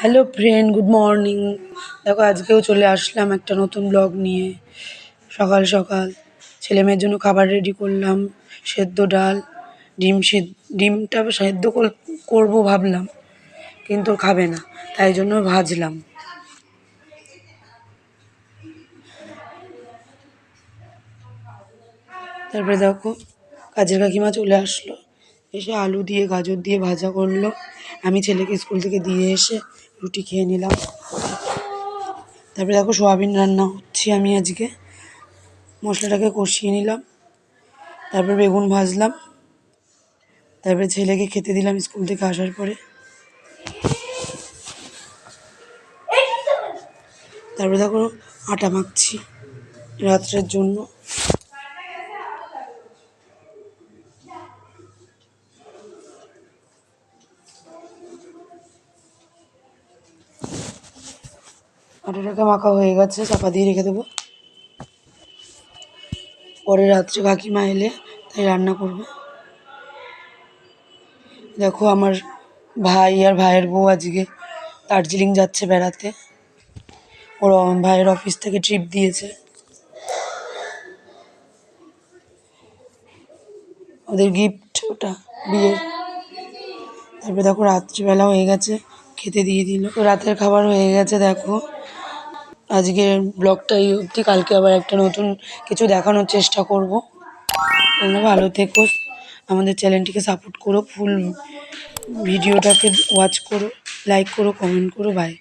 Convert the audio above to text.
Hello friend good morning দেখো, আজকেও চলে আসলাম একটা নতুন ব্লগ নিয়ে। সকাল সকাল। ছেলে মেয়ের জন্য খাবার রেডি করলাম, সেদ্ধ ডাল, ডিম সেদ্ধ, ডিমটা সেদ্ধ কর- করব ভাবলাম, কিন্তু খাবে না, তাই জন্য ভাজলাম। তারপরে দেখো, কাজের কাকিমা চলে আসলো। এসে আলু দিয়ে, গাজর দিয়ে ভাজা করল। আমি ছেলেকে স্কুল থেকে দিয়ে এসে রুটি খেয়ে নিলাম। তারপরে দেখো সোয়াবিন রান্না হচ্ছে আমি আজকে। মশলাটাকে কষিয়ে নিলাম। তারপর বেগুন ভাজলাম। তারপরে ছেলেকে খেতে দিলাম স্কুল থেকে আসার পরে। তারপরে দেখো আটা মাখছি রাত্রের জন্য। আটাটাকে মাখা হয়ে গেছে, চাপা দিয়ে রেখে দেবো। পরে রাত্রে কাকিমা এলে তাই রান্না করব। দেখো আমার ভাই আর ভাইয়ের বউ আজকে দার্জিলিং যাচ্ছে বেড়াতে। ওর ভাইয়ের অফিস থেকে ট্রিপ দিয়েছে। ওদের গিফট ওটা বিয়ের তারপরে দেখো রাত্রিবেলা হয়ে গেছে, খেতে দিয়ে দিল। রাতের খাবার হয়ে গেছে, দেখো। আজকের ব্লগটা এই অবধি। কালকে আবার একটা নতুন কিছু দেখানোর চেষ্টা করব। তোমরা ভালো থেকো। আমাদের চ্যানেলটিকে সাপোর্ট করো। ফুল ভিডিওটাকে ওয়াচ করো লাইক করো কমেন্ট করো। বাই